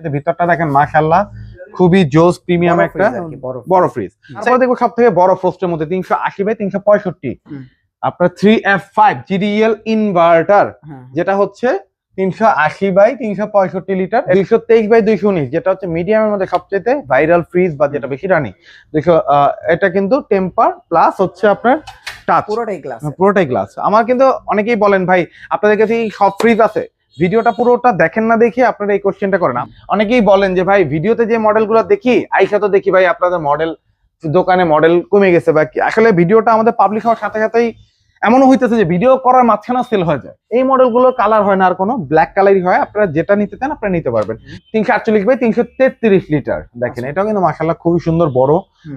কিন্তু ভিতরটা দেখেন মাশাল্লাহ খুবই জোস প্রিমিয়াম একটা বড় ফ্রিজ তারপর দেখব সব থেকে বড় ফ্রোস্টের মধ্যে তিনশো আশি বাই তিনশো পঁয়ষট্টি। আপনার three F five GDL inverter. যেটা হচ্ছে তিনশো আশি বাই তিনশো পঁয়ষট্টি লিটার দুইশো তেইশ বাই দুইশো উনিশ যেটা হচ্ছে মিডিয়ামের মধ্যে সবচেয়ে ভাইরাল ফ্রিজ বা যেটা বেশি রানি দুইশো এটা কিন্তু টেম্পার প্লাস হচ্ছে আপনার টাচ পুরোটাই গ্লাস পুরোটাই গ্লাস আমার কিন্তু অনেকেই বলেন ভাই আপনাদের কাছে সব ফ্রিজ আছে? ভিডিওটা পুরোটা দেখেন না দেখে আপনারা এই কোশ্চেনটা করেন। অনেকেই বলেন যে, ভাই, ভিডিওতে যে মডেলগুলো দেখি, আইসা তো দেখি, ভাই, আপনাদের মডেল দোকানে মডেল কমে গেছে, বা আসলে ভিডিওটা আমাদের পাবলিক হওয়ার সাথে সাথেই এমনও হইতেছে যে ভিডিও করার মাঝখানে সেল হয়ে যায়। এই মডেলগুলোর কালার হয় না আর কোনো ব্ল্যাক কালারই হয় আপনারা যেটা নিতে চান আপনারা নিতে পারবেন। তিনশো আটচল্লিশ বাই তিনশো তেত্রিশ লিটার দেখেন আচ্ছা। এটাও কিন্তু মাসাল্লাহ খুবই সুন্দর বড়।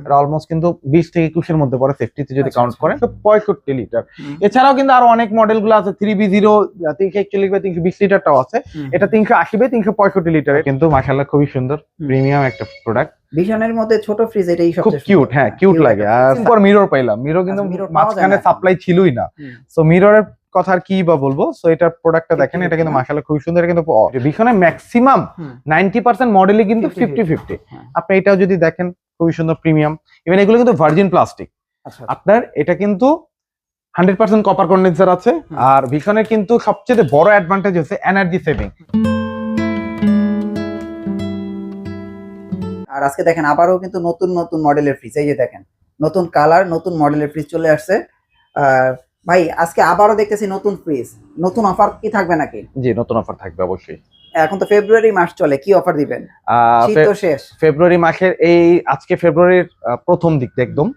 এটা অলমোস্ট কিন্তু বিশ থেকে একুশের মধ্যে পড়ে সেফটিতে যদি আচ্ছা, কাউন্ট আচ্ছা। করেন তো পঁয়ষট্টি লিটার এছাড়াও কিন্তু আরও অনেক মডেলগুলো আছে থ্রি বি জিরো তিনশো একচল্লিশ বাই তিনশো বিশ লিটারটাও আছে। এটা তিনশো আশি বাই তিনশো পঁয়ষট্টি লিটার কিন্তু মাসাল্লাহ খুবই সুন্দর প্রিমিয়াম একটা প্রোডাক্ট ভিশনের মধ্যে ছোট ফ্রিজ এটাই খুব সবচেয়ে কিউট হ্যাঁ কিউট লাগে। আর। মিরর পাইলাম। মিরর কিন্তু আচ্ছা, যায় মাঝখানে সাপ্লাই ছিলই না। সো মিররের কথা আর কি বা বলব? সো এটার প্রোডাক্টটা দেখেন এটা কিন্তু না? মাসাল্লাহ খুবই সুন্দর। কিন্তু ভীষণে ম্যাক্সিমাম হুম। নাইনটি পার্সেন্ট মডেলই কিন্তু 50-50 ফিফটি ফিফটি হ্যাঁ। আপনি এটাও যদি দেখেন খুবই সুন্দর প্রিমিয়াম ইভেন এগুলো কিন্তু ভার্জিন প্লাস্টিক আচ্ছা আপনার এটা কিন্তু হান্ড্রেড পার্সেন্ট কপার কন্ডেন্সার আছে। আর ভীষণের কিন্তু সবচেয়ে বড় অ্যাডভান্টেজ হচ্ছে এনার্জি সেভিং আর আজকে দেখেন আবারও কিন্তু নতুন নতুন মডেলের ফ্রিজ এই যে দেখেন, নতুন কালার নতুন মডেলের ফ্রিজ চলে আসছে। ভাই, আজকে আবারও দেখতেছি নতুন ফ্রিজ নতুন অফার কি থাকবে নাকি? জি, নতুন অফার থাকবে, অবশ্যই। এখন তো ফেব্রুয়ারি মাস চলে কি অফার দিবেন? শেষ। ফেব্রুয়ারি মাসের এই আজকে ফেব্রুয়ারির প্রথম দিক একদম।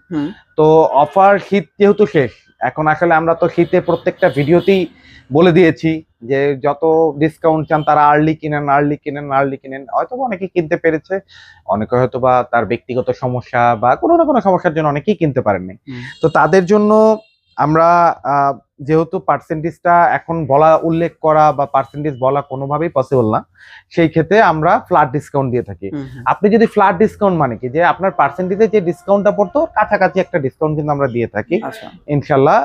তো অফার শীত যেহেতু শেষ এখন আসলে আমরা তো শীতে প্রত্যেকটা ভিডিওতেই বলে দিয়েছি যে যত ডিসকাউন্ট চান তারা আর্লি কিনেন আর্লি কিনেন আর্লি কিনেন। হয়তো অনেকে কিনতে পেরেছে অনেকে হয়তো বা তার ব্যক্তিগত সমস্যা বা কোনো না কোনো সমস্যার জন্য অনেকেই কিনতে পারেননি। তো তাদের জন্য আমরা আহ, যেহেতু পার্সেন্টেজটা এখন বলা উল্লেখ করা বা পার্সেন্টেজ বলা কোনোভাবেই পসিবল না সেই ক্ষেত্রে আমরা ফ্ল্যাট ডিসকাউন্ট দিয়ে থাকি। আপনি যদি ফ্ল্যাট ডিসকাউন্ট মানে কি? যে আপনার পার্সেন্টেজে যে ডিসকাউন্টটা পড়তো কাছাকাছি একটা ডিসকাউন্ট কিন্তু আমরা দিয়ে থাকি। আচ্ছা। ইনশাল্লাহ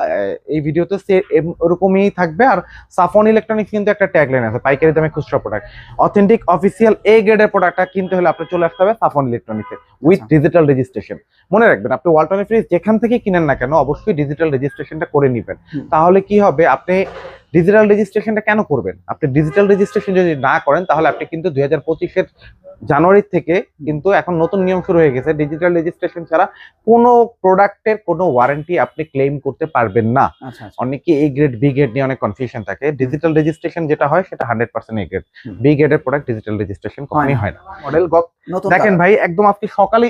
এই ভিডিওতে সে ওরকমই থাকবে। আর সাফন ইলেকট্রনিক্স কিন্তু একটা ট্যাগলাইন আছে পাইকারি দামে খুচরা প্রোডাক্ট অথেন্টিক অফিসিয়াল এ গ্রেডের প্রোডাক্টটা কিনতে হলে আপনি চলে আসতে হবে সাফন ইলেকট্রনিক্সে উইথ। ডিজিটাল রেজিস্ট্রেশন মনে রাখবেন আপনি ওয়ালটনের ফ্রিজ যেখান থেকে কিনেন না কেন অবশ্যই ডিজিটাল রেজিস্ট্রেশনটা করে নেবেন। হুম। তাহলে কি হবে? আপনি ডিজিটাল রেজিস্ট্রেশনটা কেন করবেন? আপনি ডিজিটাল রেজিস্ট্রেশন যদি না করেন তাহলে আপনি কিন্তু দুই হাজার পঁচিশের জানুয়ারি থেকে কিন্তু এখন নতুন নিয়ম শুরু হয়ে গেছে। ডিজিটাল রেজিস্ট্রেশন ছাড়া কোনো প্রোডাক্টের কোনো ওয়ারেন্টি আপনি ক্লেম করতে পারবেন না। আচ্ছা আচ্ছা। অনেকে এ গ্রেড বি গ্রেড নিয়ে অনেক কনফিউশন থাকে। ডিজিটাল রেজিস্ট্রেশন যেটা হয় সেটা hundred percent A grade. B গ্রেডের প্রোডাক্ট ডিজিটাল রেজিস্ট্রেশন কখনই হয় না। মডেল দেখেন ভাই একদম আপনি সকালে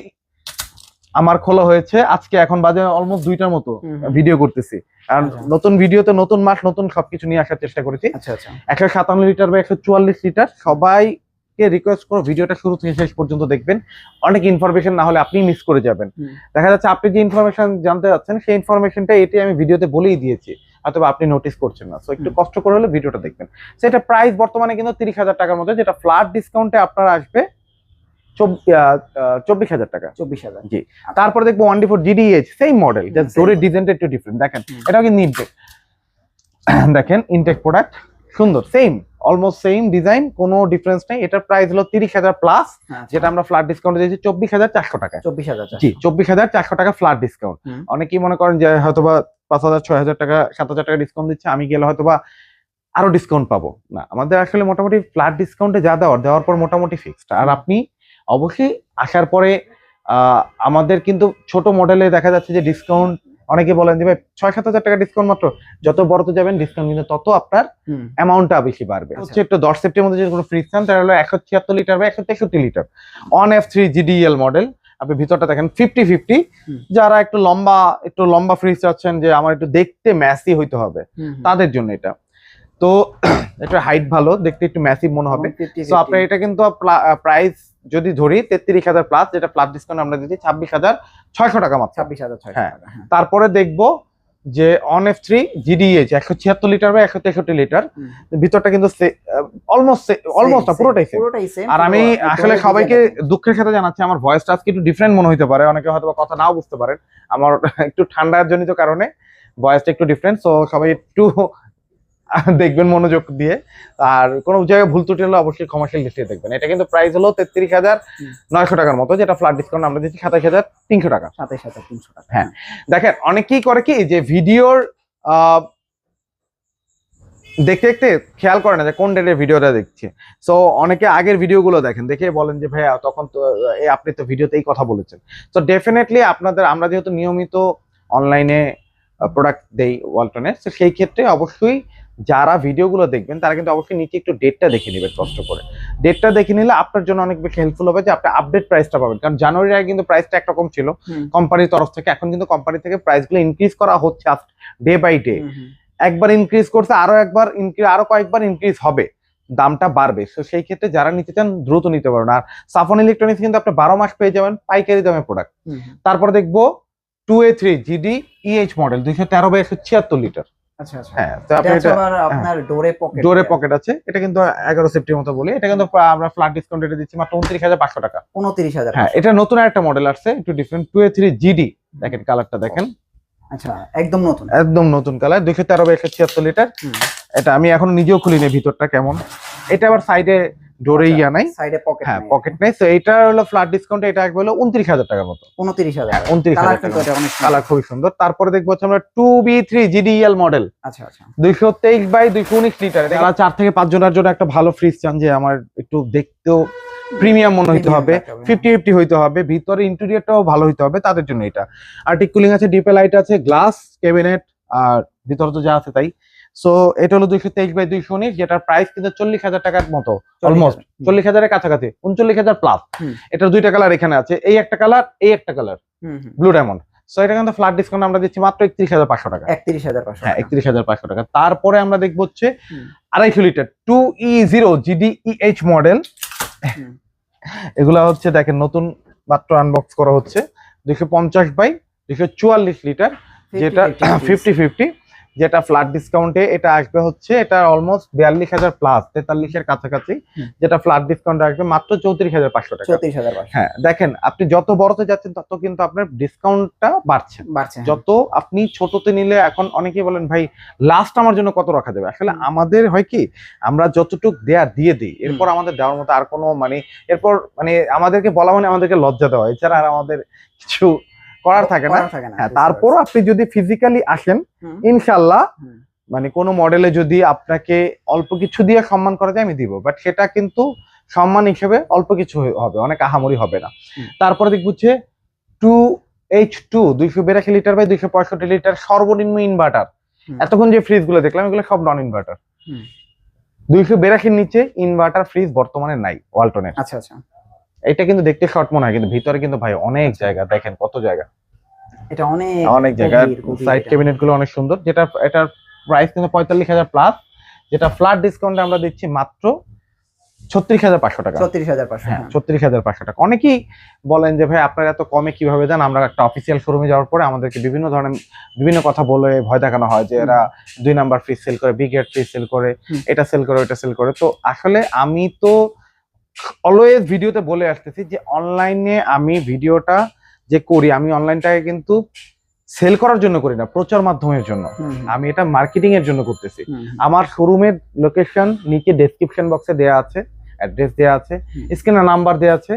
আমার খোলা হয়েছে আজকে এখন বাজে অলমোস্ট দুইটার মতো। ভিডিও করতেছি। আর আচ্ছা। নতুন ভিডিওতে নতুন মাস নতুন সবকিছু নিয়ে আসার চেষ্টা করেছি। আচ্ছা আচ্ছা। একশো সাতান্ন লিটার বা একশো চুয়াল্লিশ লিটার সবাইকে রিকোয়েস্ট করো ভিডিওটা শুরু থেকে শেষ পর্যন্ত দেখবেন। অনেক ইনফরমেশন না হলে আপনি মিস করে যাবেন। দেখা যাচ্ছে আপনি যে ইনফরমেশন জানতে যাচ্ছেন সেই ইনফরমেশনটা এটি আমি ভিডিওতে বলেই দিয়েছি। অথবা আপনি নোটিস করছেন না। সো একটু কষ্ট করে হলে ভিডিওটা দেখবেন। সেটা প্রাইস বর্তমানে কিন্তু তিরিশ হাজার টাকার মধ্যে যেটা ফ্ল্যাট ডিসকাউন্টে আপনার আসবে চব্বিশ হাজার টাকা। চব্বিশ হাজার। জি। তারপরে দেখব one D four GDH same model hmm, just same ডোরের ডিজাইনটা একটু ডিফারেন্ট দেখেন হুম। এটাও কিন্তু ইনটেক দেখেন ইনটেক প্রোডাক্ট সুন্দর সেম অলমোস্ট সেম ডিজাইন কোনো ডিফারেন্স নেই। এটার প্রাইস হলো তিরিশ হাজার প্লাস হ্যাঁ, যেটা আমরা ফ্ল্যাট ডিসকাউন্ট দিয়েছি চব্বিশ হাজার চারশো টাকা চব্বিশ হাজার জি চব্বিশ হাজার চারশো টাকা ফ্ল্যাট ডিসকাউন্ট। অনেকেই মনে করেন যে হয়তোবা পাঁচ হাজার ছয় হাজার টাকা সাত হাজার টাকা ডিসকাউন্ট দিচ্ছে আমি গেলে হয়তোবা আরও ডিসকাউন্ট পাবো। না আমাদের আসলে মোটামুটি ফ্ল্যাট ডিসকাউন্টে যা দেওয়ার দেওয়ার পর মোটামুটি ফিক্সড আর আপনি অবশ্যই আসার পরে আমাদের কিন্তু ছোট মডেলে দেখা যাচ্ছে যে ডিসকাউন্ট অনেকে বলেন যে ভাই ছয় সাত হাজার টাকা ডিসকাউন্ট মাত্র যত বড়তে যাবেন ডিসকাউন্ট কিন্তু তত আপনার অ্যামাউন্টটা বেশি বাড়বে। আচ্ছা। হচ্ছে একটু দশ সেফটির মধ্যে যদি কোনো ফ্রিজ চান তাহলে হলো একশো ছিয়াত্তর লিটার বা একশো তেষট্টি litre one F three GDL model আপনি ভিতরটা দেখেন ফিফটি ফিফটি যারা একটু লম্বা একটু লম্বা ফ্রিজ চাচ্ছেন যে আমার একটু দেখতে ম্যাসি হইতে হবে। তাদের জন্য এটা। তো এটা হাইট ভালো দেখতে একটু ম্যাসিভ মনে হবে। এবং 50, তো আপনার এটা কিন্তু প্রাইস যদি ধরি তেত্রিশ হাজার প্লাস যেটা প্লাস ডিসকাউন্ট আমরা দিচ্ছি ছাব্বিশ হাজার ছয়শো টাকা মাত্র। ছাব্বিশ হাজার ছয় হ্যাঁ। তারপরে দেখব যে অন এফ থ্রি জিডিএইচ একশো ছিয়াত্তর লিটার বা একশো তেষট্টি লিটার ভিতরটা কিন্তু অলমোস্ট অলমোস্ট পুরোটাই সেম পুরোটাই আর আমি আসলে সবাইকে দুঃখের সাথে জানাচ্ছি আমার ভয়েসটা আজকে একটু ডিফারেন্ট মনে হতে পারে অনেকে হয়তো বা কথা নাও বুঝতে পারেন। আমার একটু ঠান্ডার জনিত কারণে ভয়েসটা একটু ডিফারেন্ট সো সবাই একটু দেখবেন মনোযোগ দিয়ে। আর কোনো জায়গায় ভুল ত্রুটি হলে অবশ্যই কমার্শিয়াল দৃষ্টিতে দেখবেন। এটা কিন্তু প্রাইস হলো তেত্রিশ হাজার নয়শো টাকার মতো যেটা ফ্ল্যাট ডিসকাউন্ট আমরা দিচ্ছি সাতাশ হাজার তিনশো টাকা। সাতাশ হাজার তিনশো টাকা। হ্যাঁ। দেখেন অনেকেই করে কি যে ভিডিওর দেখতে দেখতে খেয়াল করে না যে কোন ডেটের ভিডিওটা দেখছে। সো অনেকে আগের ভিডিওগুলো দেখেন দেখে বলেন যে ভাইয়া তখন তো আপনি তো ভিডিওতেই কথা বলেছেন। তো ডেফিনেটলি আপনাদের আমরা যেহেতু নিয়মিত অনলাইনে প্রোডাক্ট দেই ওয়ালটনে তো সেই ক্ষেত্রে অবশ্যই যারা ভিডিওগুলো দেখবেন তারা কিন্তু অবশ্যই নিচে একটু ডেটটা দেখে নেবেন কষ্ট করে। ডেটটা দেখে নিলে আপনার জন্য অনেক বেশি হেল্পফুল হবে যে আপনি আপডেট প্রাইসটা পাবেন। কারণ জানুয়ারির আগে কিন্তু প্রাইসটা একরকম ছিল। কোম্পানির তরফ থেকে এখন কিন্তু কোম্পানি থেকে প্রাইসগুলো ইনক্রিজ করা হচ্ছে ডে বাই ডে। একবার ইনক্রিজ করছে আরও একবার ইনক্রিজ আরও কয়েকবার ইনক্রিজ হবে। দামটা বাড়বে। তো সেই ক্ষেত্রে যারা নিতে চান দ্রুত নিতে পারবেন আর সাফন ইলেকট্রনিক্স কিন্তু আপনি বারো মাস পেয়ে যাবেন পাইকারি দামে প্রোডাক্ট। তারপর দেখব two A three GD EH model দুইশো তেরো বাই একশো ছিয়াত্তর লিটার আচ্ছা আচ্ছা। হ্যাঁ তো আপনি এটা আপনার ডোরে পকেট ডোরে পকেট আছে। এটা কিন্তু এগারো সেফটির মতো বলি। এটা কিন্তু আমরা ফ্ল্যাট ডিসকাউন্ট এটা দিচ্ছি মাত্র উনত্রিশ হাজার পাঁচশো টাকা। উনত্রিশ হাজার হ্যাঁ এটা নতুন একটা মডেল আসছে একটু ডিফারেন্ট জিডি দেখেন কালারটা দেখেন। আচ্ছা একদম নতুন। একদম নতুন কালার বাই লিটার এটা আমি এখন নিজেও খুলিনি ভিতরটা কেমন। এটা আবার সাইডে ডোরে ইয়া নাই। সাইডে পকেট হ্যাঁ পকেট নেই। তো এটা হলো ফ্ল্যাট ডিসকাউন্ট এটা একবার হলো উনত্রিশ হাজার টাকার মতো। উনত্রিশ হাজার। উনত্রিশ কালার হাজার এটা। কালার খুবই সুন্দর। তারপরে দেখব আমরা two B three GDL model আচ্ছা আচ্ছা। দুইশো তেইশ বাই দুইশো উনিশ লিটার যারা চার থেকে পাঁচ জনের জন্য একটা ভালো ফ্রিজ চান যে আমার একটু দেখতেও প্রিমিয়াম মনে হইতে হবে ফিফটি ফিফটি হইতে হবে ভিতরে ইন্টেরিয়রটাও ভালো হইতে হবে তাদের জন্য এটা। আর্টিক কুলিং আছে ডিপে লাইট আছে গ্লাস ক্যাবিনেট আর ভিতরে তো যা আছে তাই। সো এটা হলো দুইশো তেইশ বাই দুইশো উনিশ যেটার প্রাইস কিন্তু চল্লিশ হাজার টাকার মতো অলমোস্ট চল্লিশ হাজারের কাছাকাছি উনচল্লিশ হাজার প্লাস এটার দুইটা কালার এখানে আছে এই একটা কালার এই একটা কালার। ব্লু ডায়মন্ড সো এটা কিন্তু ফ্ল্যাট ডিসকাউন্ট আমরা দিচ্ছি মাত্র একত্রিশ হাজার পাঁচশো টাকা। একত্রিশ হাজার পাঁচশো হ্যাঁ। একত্রিশ হাজার পাঁচশো টাকা। তারপরে আমরা দেখব হচ্ছে আড়াইশো litre two E zero GDEH model এগুলা হচ্ছে দেখেন নতুন মাত্র আনবক্স করা হচ্ছে। দুশো পঞ্চাশ বাই দুশো চুয়াল্লিশ লিটার যেটা ফিফটি ফিফটি যেটা ফ্ল্যাট ডিসকাউন্টে এটা আসবে হচ্ছে এটা অলমোস্ট বিয়াল্লিশ হাজার প্লাস তেতাল্লিশের কাছাকাছি যেটা ফ্ল্যাট ডিসকাউন্ট আসবে মাত্র চৌত্রিশ হাজার পাঁচশো টাকা। চৌত্রিশ হাজার হ্যাঁ দেখেন আপনি যত বড়তে যাচ্ছেন তত কিন্তু আপনার ডিসকাউন্টটা বাড়ছে। বাড়ছে হ্যাঁ। যত আপনি ছোটতে নিলে এখন অনেকেই বলেন ভাই লাস্ট আমার জন্য কত রাখা যাবে? আসলে আমাদের হয় কি আমরা যতটুক দেয়া দিয়ে দিই এরপর আমাদের দেওয়ার মতো আর কোনো মানে এরপর মানে আমাদেরকে বলা মানে আমাদেরকে লজ্জা দেওয়া এছাড়া আর আমাদের কিছু করার থাকে না। হ্যাঁ বুঝতে তারপরও আপনি যদি ফিজিক্যালি আসেন ইনশাল্লাহ। মানে কোনো মডেলে যদি আপনাকে অল্প কিছু দিয়ে সম্মান করা যায় আমি দিব। বাট সেটা কিন্তু সম্মান হিসেবে অল্প কিছু হবে অনেক আহামরি হবে না। তারপরে দেখব হচ্ছে টু এইচ টু দুইশো বিরাশি লিটার বাই দুইশো পঁয়ষট্টি লিটার সর্বনিম্ন ইনভার্টার এতক্ষণ যে ফ্রিজগুলো দেখলাম এগুলো সব নন ইনভার্টার দুইশো বিরাশির নিচে ইনভার্টার ফ্রিজ বর্তমানে নাই ওয়ালটনের আচ্ছা আচ্ছা। এটা কিন্তু দেখতে শর্ট মনে হয় কিন্তু ভিতরে কিন্তু ভাই অনেক জায়গা দেখেন কত জায়গা। এটা অনেক অনেক জায়গা সাইড। ক্যাবিনেটগুলো অনেক সুন্দর যেটা এটার প্রাইস কিন্তু পঁয়তাল্লিশ হাজার প্লাস যেটা ফ্ল্যাট ডিসকাউন্টে আমরা দিচ্ছি মাত্র ছত্রিশ হাজার পাঁচশো টাকা। চৌত্রিশ হাজার পাঁচশো হ্যাঁ হ্যাঁ। ছত্রিশ হাজার পাঁচশো টাকা। অনেকেই বলেন যে ভাই আপনারা এত কমে কীভাবে দেন? আমরা একটা অফিসিয়াল শোরুমে যাওয়ার পরে আমাদেরকে বিভিন্ন ধরনের বিভিন্ন কথা বলে ভয় দেখানো হয় যে এরা দুই নাম্বার ফ্রিজ সেল করে বিগ ফ্রিজ সেল করে এটা সেল করে ওটা সেল করে। তো আসলে আমি তো অলওয়েজ ভিডিওতে বলে আসতেছি যে অনলাইনে আমি ভিডিওটা যে করি আমি অনলাইনটাকে কিন্তু সেল করার জন্য করি না প্রচার মাধ্যমের জন্য। আমি এটা মার্কেটিং এর জন্য করতেছি। আমার শোরুমের লোকেশন নিচে ডেসক্রিপশন বক্সে দেওয়া আছে অ্যাড্রেস দেওয়া আছে। স্ক্রিনে নাম্বার দেওয়া আছে।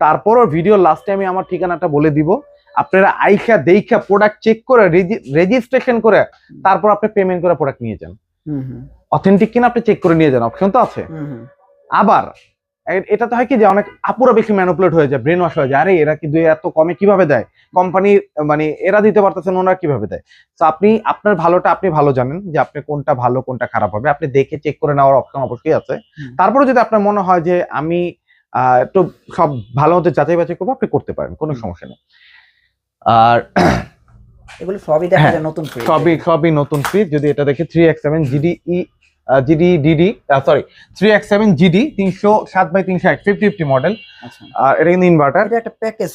তারপরও ভিডিও লাস্টে আমি আমার ঠিকানাটা বলে দিব। আপনারা আইখা দেইখা প্রোডাক্ট চেক করে রেজিস্ট্রেশন করে তারপর আপনি পেমেন্ট করে প্রোডাক্ট নিয়ে যান। অথেন্টিক কিনা আপনি চেক করে নিয়ে যান অপশন তো আছে। আবার এটা তো হয় কি যে অনেক আপুরা বেশি ম্যানুপুলেট হয়ে যায় ব্রেন ওয়াশ হয়ে যায়। আরে এরা কি দুই এত কমে কীভাবে দেয়? কোম্পানি মানে এরা দিতে পারতেছেন ওনারা কীভাবে দেয়? তো আপনি আপনার ভালোটা আপনি ভালো জানেন যে আপনি কোনটা ভালো কোনটা খারাপ হবে। আপনি দেখে চেক করে নেওয়ার অপশন অবশ্যই আছে। তারপরে যদি আপনার মনে হয় যে আমি একটু সব ভালো মতো যাচাই বাছাই করব আপনি করতে পারেন কোনো সমস্যা নেই। আর এগুলো সবই দেখা হ্যাঁ, যায় নতুন। সবই সবই নতুন ফ্রিজ যদি এটা দেখে three X seven GDE GD DD sorry three X seven GD তিনশো সাত বাই তিনশো এক ফিফটি ফিফটি মডেল আর এটা কিন্তু ইনভার্টার একটা প্যাকেজ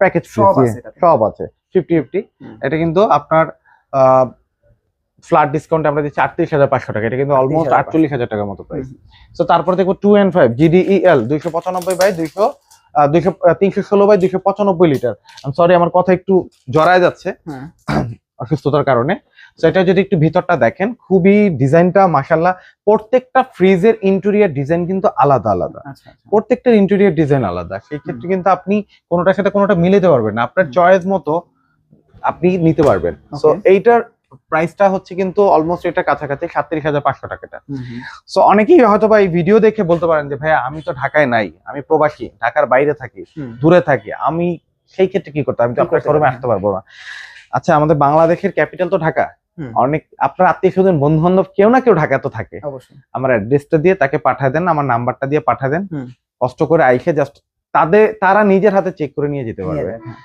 প্যাকেজ সব আছে সব আছে ফিফটি ফিফটি এটা কিন্তু আপনার ফ্ল্যাট ডিসকাউন্ট আমরা দিচ্ছি আটত্রিশ হাজার পাঁচশো টাকা। এটা কিন্তু অলমোস্ট আটচল্লিশ হাজার টাকার মতো প্রাইস তো তারপর দেখব টু এন্ড ফাইভ জিডিইএল দুইশো পঁচানব্বই বাই দুইশো দুইশো তিনশো ষোলো বাই দুইশো পঁচানব্বই লিটার। সরি আমার কথা একটু জড়ায় যাচ্ছে। হ্যাঁ। অসুস্থতার কারণে। তো এটা যদি একটু ভিতরটা দেখেন খুবই ডিজাইনটা মাসাল্লাহ প্রত্যেকটা ফ্রিজের ইন্টেরিয়ার ডিজাইন কিন্তু আলাদা আলাদা। আচ্ছা আচ্ছা। প্রত্যেকটা ইন্টেরিয়ার ডিজাইন আলাদা। সেই ক্ষেত্রে কিন্তু আপনি কোনোটার সাথে কোনোটা মিলাতে পারবেন না। আপনার চয়েস মতো আপনি নিতে পারবেন। সো এইটার প্রাইসটা হচ্ছে কিন্তু অলমোস্ট এটা কাছাকাছি সাতত্রিশ হাজার পাঁচশো টাকাটা। সো অনেকেই হয়তো বা এই ভিডিও দেখে বলতে পারেন যে ভাইয়া আমি তো ঢাকায় নাই আমি প্রবাসী ঢাকার বাইরে থাকি দূরে থাকি আমি সেই ক্ষেত্রে কি করতে আমি তো আপনার শোরুমে আসতে পারব না। আচ্ছা আমাদের বাংলাদেশের ক্যাপিটাল তো ঢাকা। অনেক আপনার আত্মীয় স্বজন বন্ধু বান্ধব কেউ না কেউ ঢাকা তো থাকে। অবশ্যই। আমার অ্যাড্রেসটা দিয়ে তাকে পাঠায় দেন আমার নাম্বারটা দিয়ে পাঠায় দেন। কষ্ট করে আইসে জাস্ট তাদের তারা নিজের হাতে চেক করে নিয়ে যেতে পারবে। হ্যাঁ।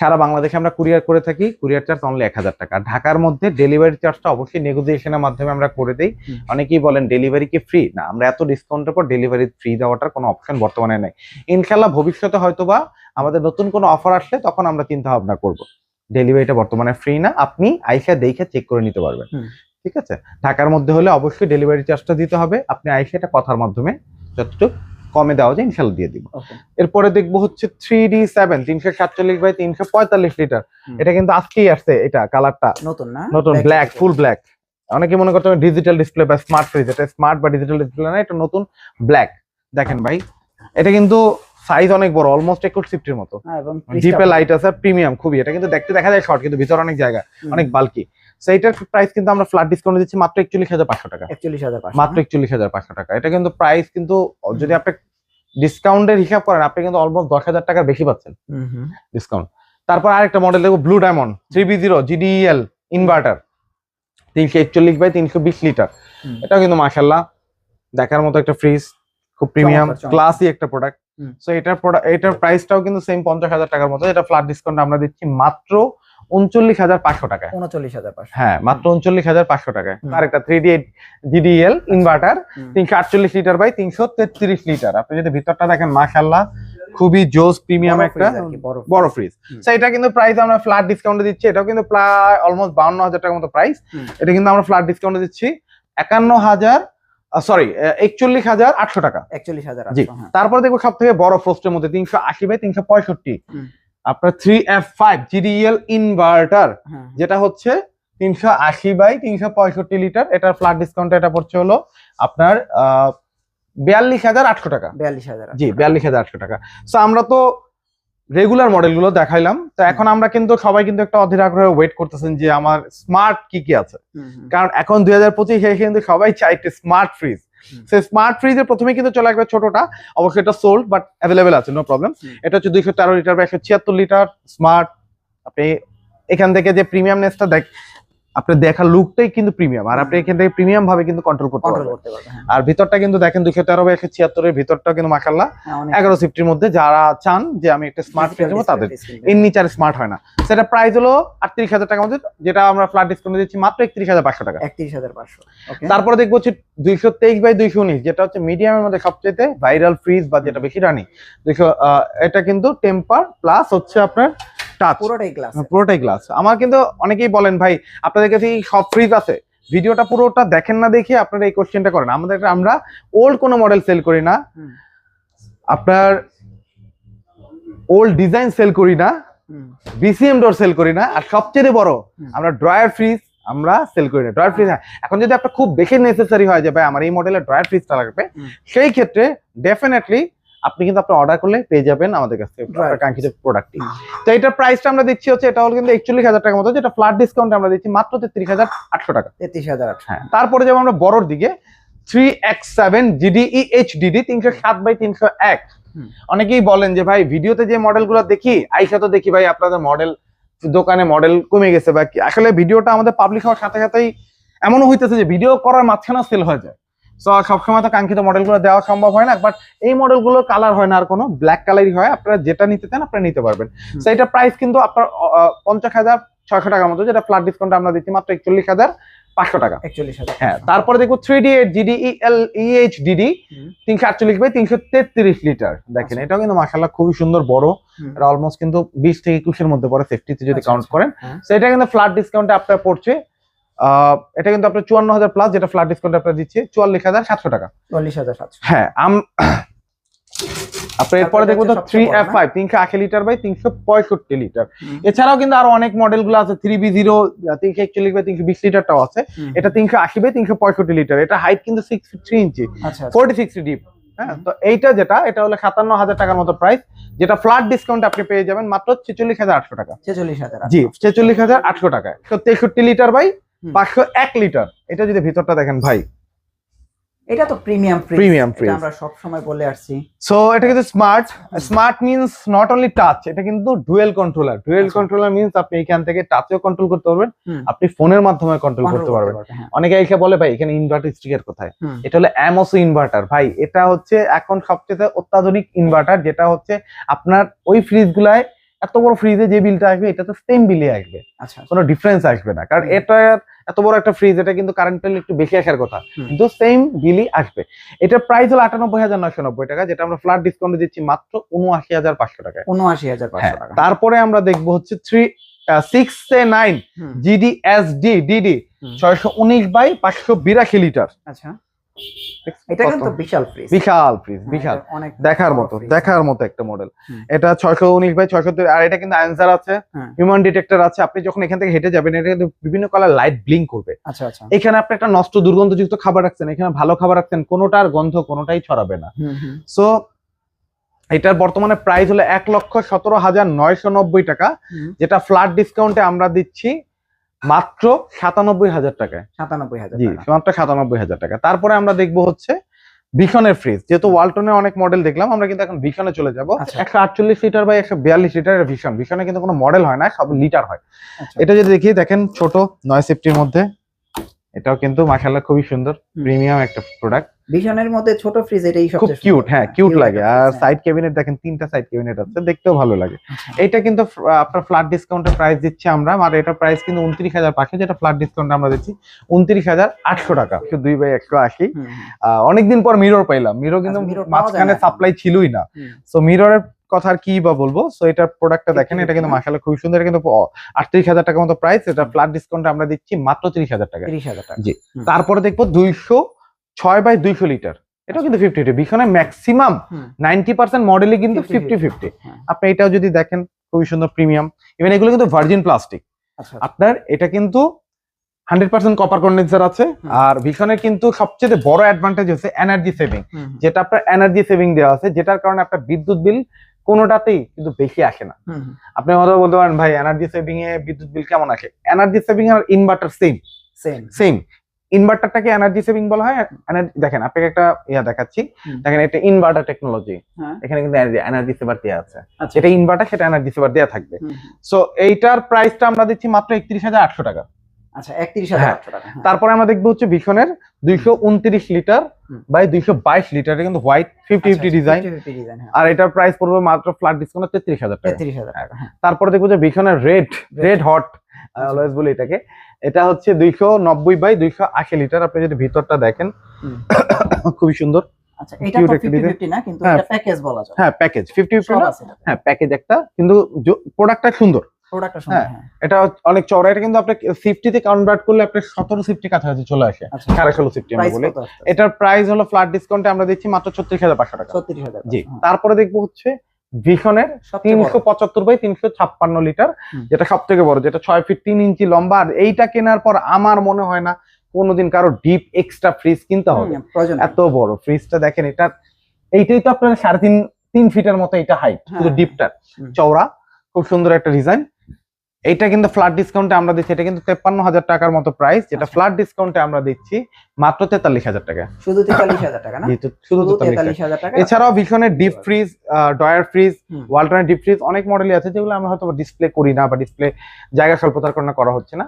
সারা বাংলাদেশে আমরা কুরিয়ার করে থাকি কুরিয়ার চার্জ অনলি এক হাজার টাকা। ঢাকার মধ্যে ডেলিভারি চার্জটা অবশ্যই নেগোসিয়েশনের মাধ্যমে আমরা করে দিই। অনেকেই বলেন ডেলিভারি কি ফ্রি না আমরা এত ডিসকাউন্টের পর ডেলিভারি ফ্রি দেওয়াটার কোনো অপশন বর্তমানে নেই। ইনশাল্লাহ ভবিষ্যতে হয়তো বা আমাদের নতুন কোনো অফার আসলে তখন আমরা চিন্তা ভাবনা করব। ডেলিভারিটা বর্তমানে ফ্রি না আপনি আইসা দেখে চেক করে নিতে পারবেন। ঠিক আছে? ঢাকার মধ্যে হলে অবশ্যই ডেলিভারি চার্জটা দিতে হবে। আপনি আইসা এটা কথার মাধ্যমে যতটুকু কমে দেওয়া যায় ইনশাল্লাহ দিয়ে দিব। এরপরে দেখব হচ্ছে থ্রি ডি সেভেন তিনশো সাতচল্লিশ বাই তিনশো পঁয়তাল্লিশ লিটার এটা কিন্তু আজকেই আসছে এটা কালারটা নতুন না? নতুন ব্ল্যাক ফুল ব্ল্যাক অনেকে মনে করতে ডিজিটাল ডিসপ্লে বা স্মার্ট ফ্রিজ এটা স্মার্ট বা ডিজিটাল ডিসপ্লে না এটা নতুন ব্ল্যাক দেখেন ভাই এটা কিন্তু সাইজ অনেক বড় অলমোস্ট একুশ সিফটির মতো। হ্যাঁ, জিপে লাইট আছে প্রিমিয়াম খুবই। এটা কিন্তু দেখতে দেখা যায় শর্ট কিন্তু ভিতরে অনেক জায়গা অনেক বালকি সো এটার প্রাইস কিন্তু আমরা ফ্ল্যাট ডিসকাউন্ট দিচ্ছি মাত্র একচল্লিশ হাজার পাঁচশো টাকা। একচল্লিশ হাজার মাত্র একচল্লিশ হাজার পাঁচশো টাকা। এটা কিন্তু প্রাইস কিন্তু যদি আপনি ডিসকাউন্টের হিসাব করেন আপনি কিন্তু অলমোস্ট দশ হাজার টাকার বেশি পাচ্ছেন। ডিসকাউন্ট তারপর আরেকটা মডেল দেখো blue diamond three B zero GDL inverter তিনশো একচল্লিশ বাই তিনশো বিশ লিটার এটাও কিন্তু মাসাল্লাহ দেখার মতো একটা ফ্রিজ খুব প্রিমিয়াম। ক্লাসি একটা প্রোডাক্ট। সো এটার এটার প্রাইসটাও কিন্তু সেম পঞ্চাশ হাজার টাকার মতো। এটা ফ্ল্যাট ডিসকাউন্ট আমরা দিচ্ছি মাত্র উনচল্লিশ হাজার পাঁচশো টাকায়। উনচল্লিশ হাজার হ্যাঁ মাত্র উনচল্লিশ হাজার পাঁচশো টাকায়। আর একটা থ্রি ডি জিডিএল ইনভার্টার। তিনশো আটচল্লিশ লিটার বাই তিনশো তেত্রিশ লিটার আপনি যদি ভিতরটা দেখেন মাশাল্লাহ খুবই জোস প্রিমিয়াম একটা বড় ফ্রিজ। সো এটা কিন্তু প্রাইস আমরা ফ্ল্যাট ডিসকাউন্টে দিচ্ছি। এটাও কিন্তু প্রায় অলমোস্ট বাউন্ন হাজার টাকার মতো প্রাইস এটা কিন্তু আমরা ফ্ল্যাট ডিসকাউন্টে দিচ্ছি একান্ন হাজার সরি একচল্লিশ হাজার আটশো টাকা। একচল্লিশ হাজার জি। হ্যাঁ। তারপরে দেখব সব থেকে বড় ফ্রোস্টের মধ্যে তিনশো আশি বাই তিনশো পঁয়ষট্টি। আপনার three F five GDL inverter যেটা হচ্ছে তিনশো আশি বাই তিনশো পঁয়ষট্টি লিটার। এটার ফ্ল্যাট ডিসকাউন্ট এটা পড়ছে হলো আপনার বিয়াল্লিশ হাজার আটশো টাকা। বিয়াল্লিশ হাজার জি বিয়াল্লিশ হাজার আটশো টাকা। সো আমরা তো রেগুলার মডেলগুলো দেখাইলাম। তো এখন আমরা কিন্তু সবাই কিন্তু একটা অধীর আগ্রহে ওয়েট করতেছেন যে আমার স্মার্ট কি কি আছে। কারণ এখন দুই হাজার পঁচিশে কিন্তু সবাই চাই একটি স্মার্ট ফ্রিজ। সে স্মার্ট ফ্রিজে প্রথমে কিন্তু চলে আসবে ছোটটা। অবশ্যই এটা সোল্ড বাট অ্যাভেলেবেল আছে নো প্রবলেম এটা হচ্ছে দুইশো তেরো লিটার বা একশো ছিয়াত্তর লিটার স্মার্ট আপনি এখান থেকে যে প্রিমিয়ামনেসটা দেখ আপনার দেখার লুকটাই কিন্তু প্রিমিয়াম আর আপনি এখান থেকে প্রিমিয়াম ভাবে কিন্তু কন্ট্রোল করতে পারবেন। হ্যাঁ। আর ভিতরটা কিন্তু দেখেন দুইশো তেরো বা একশো ছিয়াত্তরের ভিতরটা কিন্তু মাসাল্লাহ হ্যাঁ, এগারো সিফটির মধ্যে যারা চান যে আমি একটা স্মার্ট ফ্রিজ নেব তাদের। এর নিচে আর স্মার্ট হয় না। সেটা প্রাইস হলো আটত্রিশ হাজার টাকার মধ্যে যেটা আমরা ফ্ল্যাট ডিসকাউন্ট দিচ্ছি মাত্র একত্রিশ হাজার পাঁচশো টাকা। একত্রিশ হাজার পাঁচশো তারপরে দেখব হচ্ছে দুইশো তেইশ বাই দুইশো উনিশ যেটা হচ্ছে মিডিয়ামের মধ্যে সবচেয়ে ভাইরাল ফ্রিজ বা যেটা বেশি রানি দুইশো এটা কিন্তু টেম্পার প্লাস হচ্ছে আপনার টাচ পুরোটাই গ্লাস পুরোটাই গ্লাস আমার কিন্তু অনেকেই বলেন ভাই আপনাদের কাছে সব ফ্রিজ আছে? ভিডিওটা পুরোটা দেখেন না দেখে আপনারা এই কোশ্চেনটা করেন। আমাদের আমরা ওল্ড কোনো মডেল সেল করি না। আপনার ওল্ড ডিজাইন সেল করি না। বিসিএম ডোর সেল করি না। আর সবচেয়ে বড় আমরা ড্রয়ার ফ্রিজ আমরা সেল করি না। ড্রয়ার ফ্রিজ এখন যদি আপনার খুব বেশি নেসেসারি হয় যে ভাই আমার এই মডেলের ড্রয়ার ফ্রিজটা লাগবে সেই ক্ষেত্রে ডেফিনেটলি আপনি কিন্তু আপনি অর্ডার করলে পেয়ে যাবেন আমাদের কাছ থেকে আপনার কাঙ্ক্ষিত প্রোডাক্টটি তো এটার প্রাইসটা আমরা দিচ্ছি হচ্ছে এটা হল কিন্তু একচল্লিশ হাজার টাকার মতো যেটা ফ্ল্যাট ডিসকাউন্ট আমরা দিচ্ছি মাত্র তেত্রিশ হাজার আটশো টাকা। তেত্রিশ হাজার হ্যাঁ তারপরে যাব আমরা বড়র দিকে three X seven GDE H DD তিনশো সাত বাই তিনশো এক। অনেকেই বলেন যে ভাই ভিডিওতে যে মডেলগুলো দেখি আইসা তো দেখি ভাই আপনাদের মডেল দোকানে মডেল কমে গেছে বা আসলে ভিডিওটা আমাদের পাবলিক হওয়ার সাথে সাথেই এমনও হইতেছে যে ভিডিও করার মাঝখানেও সেল হয়ে যায়। সো সবসময় তো কাঙ্ক্ষিত মডেলগুলো দেওয়া সম্ভব হয় না বাট এই মডেলগুলোর কালার হয় না আর কোনো ব্ল্যাক কালারই হয় আপনারা যেটা নিতে চান আপনারা নিতে পারবেন। সো এটা প্রাইস কিন্তু আপনার পঞ্চাশ হাজার ছয়শো টাকার মতো যেটা ফ্ল্যাট ডিসকাউন্ট আমরা দিচ্ছি মাত্র একচল্লিশ হাজার পাঁচশো টাকা একচল্লিশ হাজার হ্যাঁ তারপরে দেখো three D eight GD L EH DD. তিনশো আটচল্লিশ বাই তিনশো তেত্রিশ লিটার দেখেন আচ্ছা। এটাও কিন্তু মাসাল্লাহ খুবই সুন্দর বড়। এটা অলমোস্ট কিন্তু বিশ থেকে একুশের মধ্যে পড়ে সেফটিতে যদি আচ্ছা, কাউন্ট আচ্ছা। করেন হ্যাঁ। তো এটা কিন্তু ফ্ল্যাট ডিসকাউন্টে আপনার পড়ছে এটা কিন্তু আপনার চুয়ান্ন হাজার প্লাস যেটা ফ্ল্যাট ডিসকাউন্ট আপনার দিচ্ছে চুয়াল্লিশ হাজার সাতশো টাকা। চল্লিশ হাজার সাতশো হ্যাঁ আম আপনার এরপরে তারপরে দেখব তো থ্রি এফ ফাইভ তিনশো আশি লিটার বাই তিনশো পঁয়ষট্টি লিটার এছাড়াও কিন্তু আরও অনেক মডেলগুলো আছে থ্রি বি জিরো তিনশো একচল্লিশ বাই তিনশো বিশ লিটারটাও আছে। এটা তিনশো আশি বাই তিনশো পঁয়ষট্টি লিটার এটা হাইট কিন্তু six feet three inch. Forty six deep হ্যাঁ তো এইটা যেটা এটা হলো সাতান্ন হাজার টাকার মতো প্রাইস যেটা ফ্ল্যাট ডিসকাউন্ট আপনি পেয়ে যাবেন মাত্র ছেচল্লিশ হাজার আটশো টাকা। ছেচল্লিশ হাজার জি ছেচল্লিশ হাজার আটশো টাকায়। তেষট্টি লিটার বাই। পাঁচশো এক লিটার। এটা যদি ভিতরটা দেখেন ভাই। এটা তো প্রিমিয়াম fridge। আমরা সব সময় বলে আসছি। সো এটা কিন্তু smart smart means not only touch এটা কিন্তু dual controller dual. Controller means আপনি এখান থেকে টাচেও কন্ট্রোল করতে পারবেন আপনি ফোনের মাধ্যমে কন্ট্রোল করতে পারবেন। হ্যাঁ। অনেকে এসে বলে ভাই এখানে ইনভার্টার স্টিকার কোথায়? এটা হলো অ্যামোসো ইনভার্টার ভাই এটা হচ্ছে এখন সবচেয়ে অত্যাধুনিক ইনভার্টার যেটা হচ্ছে আপনার ওই ফ্রিজ গুলায় এত বড় ফ্রিজে যে বিলটা আসবে এটা তো সেম বিলে আসবে। আচ্ছা কোনো ডিফারেন্স আসবে না। কারণ এটা এত বড় একটা ফ্রিজ এটা কিন্তু কারেন্ট বিল একটু বেশি আসার কথা। কিন্তু সেম বিলই আসবে। এটার প্রাইস হলো আটানব্বই হাজার নয়শো নব্বই টাকা যেটা আমরা ফ্ল্যাট ডিসকাউন্টে দিচ্ছি মাত্র উনআশি হাজার পাঁচশো টাকায়। উনআশি হাজার হ্যাঁ পাঁচশো টাকা। তারপরে আমরা দেখব হচ্ছে three six A nine GD S D DD ছয়শো উনিশ বাই পাঁচশো বিরাশি লিটার। আচ্ছা। এটা কিন্তু বিশাল ফ্রিজ বিশাল ফ্রিজ বিশাল। অনেক দেখার মতো দেখার মতো একটা মডেল এটা ছয়শো উনিশ বাই ছয়শো আর এটা কিন্তু অ্যান্সার আছে হ্যাঁ। হিউম্যান ডিটেক্টর আছে। আপনি যখন এখান থেকে হেঁটে যাবেন এটা কিন্তু বিভিন্ন কালার লাইট ব্লিঙ্ক করবে। আচ্ছা আচ্ছা। এখানে আপনি একটা নষ্ট দুর্গন্ধযুক্ত খাবার রাখছেন এখানে ভালো খাবার রাখছেন কোনোটার গন্ধ কোনোটাই ছড়াবে না। সো এটার বর্তমানে প্রাইস হলো এক লক্ষ সতেরো হাজার নয়শো নব্বই টাকা যেটা ফ্ল্যাট ডিসকাউন্টে আমরা দিচ্ছি। মাত্র সাতানব্বই হাজার টাকায়। সাতানব্বই হাজার জি মাত্র সাতানব্বই হাজার টাকা। তারপরে আমরা দেখব হচ্ছে ভিশনের ফ্রিজ যেহেতু ওয়ালটনে অনেক মডেল দেখলাম আমরা কিন্তু এখন ভিশনে চলে যাব। আচ্ছা। একশো আটচল্লিশ লিটার বা একশো বিয়াল্লিশ লিটারের ভিশন। ভিশনে কিন্তু কোনো মডেল হয় না সব লিটার হয়। আচ্ছা। এটা যদি দেখি দেখেন ছোট নয় সেফটির মধ্যে। এটাও কিন্তু মাশাল্লাহ খুবই সুন্দর প্রিমিয়াম একটা প্রোডাক্ট ভিশনের মধ্যে ছোট ফ্রিজ এটাই খুব কিউট হ্যাঁ কিউট লাগে। আর। সাইড ক্যাবিনেট দেখেন তিনটা সাইড ক্যাবিনেট আছে দেখতেও ভালো লাগে। এটা কিন্তু আপনার ফ্ল্যাট ডিসকাউন্টের প্রাইস দিচ্ছি আমরা আর এটা প্রাইস কিন্তু উনত্রিশ হাজার পাঁচশো যেটা ফ্ল্যাট ডিসকাউন্ট আমরা দিচ্ছি উনত্রিশ হাজার আটশো টাকা। দুই বাই একশো আশি। অনেকদিন পর মিরর পাইলাম। মিরর কিন্তু আচ্ছা, পাওয়া মাঝখানে সাপ্লাই ছিলই না। সো মিররের কথা আর কি বা বলব? সো এটার প্রোডাক্টটা দেখেন এটা কিন্তু না? মাসালা খুবই সুন্দর কিন্তু আটত্রিশ হাজার টাকার মতো প্রাইস এটা ফ্ল্যাট ডিসকাউন্ট আমরা দিচ্ছি মাত্র তিরিশ হাজার টাকা তিরিশ হাজার টাকা। জি। তারপরে দেখব দুইশো ছয় বাই দুইশো লিটার এটাও কিন্তু ফিফটি ফিফটি বিখানে ম্যাক্সিমাম নাইনটি পার্সেন্ট মডেলই কিন্তু ফিফটি ফিফটি হ্যাঁ। আপনি এটাও যদি দেখেন খুবই সুন্দর প্রিমিয়াম ইভেন এগুলো কিন্তু ভার্জিন প্লাস্টিক আচ্ছা আপনার এটা কিন্তু হান্ড্রেড পার্সেন্ট কপার কন্ডেন্সার আছে আর ভিশনের কিন্তু সবচেয়ে বড় অ্যাডভান্টেজ হচ্ছে এনার্জি সেভিং যেটা আপনার এনার্জি সেভিং দেওয়া আছে যেটার কারণে আপনার বিদ্যুৎ বিল কোনোটাতেই কিন্তু বেশি আসে না। আপনি হয়তো বলতে পারেন ভাই এনার্জি সেভিং এ বিদ্যুৎ বিল কেমন আসে? এনার্জি সেভিং আর ইনভার্টার সেম Same. সেম ইনভার্টারটাকে এনার্জি সেভিং বলা হয়। দেখেন আপনাকে একটা ইয়া দেখাচ্ছি। দেখেন এটা ইনভার্টার টেকনোলজি হ্যাঁ, এখানে কিন্তু এনার্জি সেভার দেওয়া আছে। এটা ইনভার্টার সেটা এনার্জি সেভার দেওয়া থাকবে। সো এইটার প্রাইসটা আমরা দিচ্ছি মাত্র একত্রিশ হাজার আটশো টাকা। আচ্ছা হ্যাঁ। টাকা হ্যাঁ। তারপরে আমরা দেখব হচ্ছে ভীষণের দুইশো উনত্রিশ লিটার বাই দুইশো বাইশ লিটার কিন্তু হোয়াইট ফিফটি আচ্ছা, ফিফটি ডিজাইন 50-50 design। আর এটার প্রাইস পড়বে মাত্র ফ্ল্যাট ডিসকাউন্ট তেত্রিশ হাজার টাকা তেত্রিশ হাজার টাকা হ্যাঁ। তারপরে দেখব যে ভীষণের রেড রেড হট আচ্ছা। অলওয়েজ বলি এটাকে এটা হচ্ছে দুইশো নব্বই বাই দুইশো আশি লিটার আপনি যদি ভিতরটা দেখেন খুবই সুন্দর আচ্ছা এটা তো 50 না কিন্তু। এটা প্যাকেজ বলা যায় হ্যাঁ প্যাকেজ ফিফটি ফিফটি সব আছে এটাতে। হ্যাঁ প্যাকেজ একটা কিন্তু প্রোডাক্টটা সুন্দর প্রোডাক্টটা হ্যাঁ। হ্যাঁ। এটা অনেক চড়া এটা কিন্তু আপনি সিফটিতে কনভার্ট করলে আপনার সতেরো সিফটি কাছাকাছি চলে আসে। আচ্ছা। সাড়ে ষোলো সিফটি আমরা বলি। এটার প্রাইস হলো ফ্ল্যাট ডিসকাউন্টে আমরা দিচ্ছি মাত্র ছত্রিশ হাজার পাঁচশো টাকা। 36000 জি হ্যাঁ। তারপরে দেখব হচ্ছে ভিশনের তিনশো পঁচাত্তর বাই তিনশো ছাপ্পান্ন লিটার যেটা সব থেকে বড় যেটা ছয় ফিট তিন ইঞ্চি লম্বা। আর এইটা কেনার পর আমার মনে হয় না কোনোদিন কারও ডিপ এক্সট্রা ফ্রিজ কিনতে হবে। এত বড় ফ্রিজটা দেখেন এটা এইটাই তো আপনার সাড়ে তিন তিন ফিটের মতো এটা হাইট শুধু। ডিপটার চওড়া খুব সুন্দর একটা ডিজাইন এইটা কিন্তু ফ্ল্যাট ডিসকাউন্টে আমরা দিচ্ছি। এটা কিন্তু তেপ্পান্ন হাজার টাকার মতো প্রাইস যেটা আচ্ছা। ফ্ল্যাট ডিসকাউন্টে আমরা দিচ্ছি মাত্র তেতাল্লিশ হাজার টাকা। শুধু 43000 টাকা না? শুধু তেতাল্লিশ 43000 টাকা? এছাড়াও ভীষণের ডিপ ফ্রিজ ডয়ার ফ্রিজ। ওয়ালটনের ডিপ ফ্রিজ অনেক মডেলই আছে যেগুলো আমরা হয়তো ডিসপ্লে করি না বা ডিসপ্লে জায়গা স্বল্পতার কারণে করা হচ্ছে না।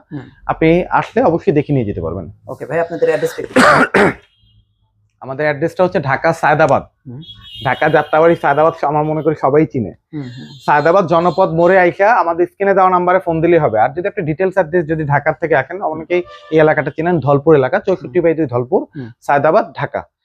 আপনি আসলে অবশ্যই দেখে নিয়ে যেতে পারবেন। ওকে ভাই আপনাদের অ্যাড্রেসটা একটু আমাদের অ্যাড্রেসটা হচ্ছে ঢাকা সায়দাবাদ। ঢাকা যাত্রাবাড়ি সায়দাবাদ আমার মনে করি সবাই চিনে। সায়দাবাদ জনপদ মোড়ে আইসা আমাদের স্ক্রিনে দেওয়া নাম্বারে ফোন দিলেই হবে আর যদি আপনি ডিটেলস অ্যাড্রেস যদি ঢাকার থেকে আসেন অনেকেই এই এলাকাটা চেনেন ধলপুর এলাকা চৌষট্টি বাই দুই ধলপুর। সায়দাবাদ ঢাকা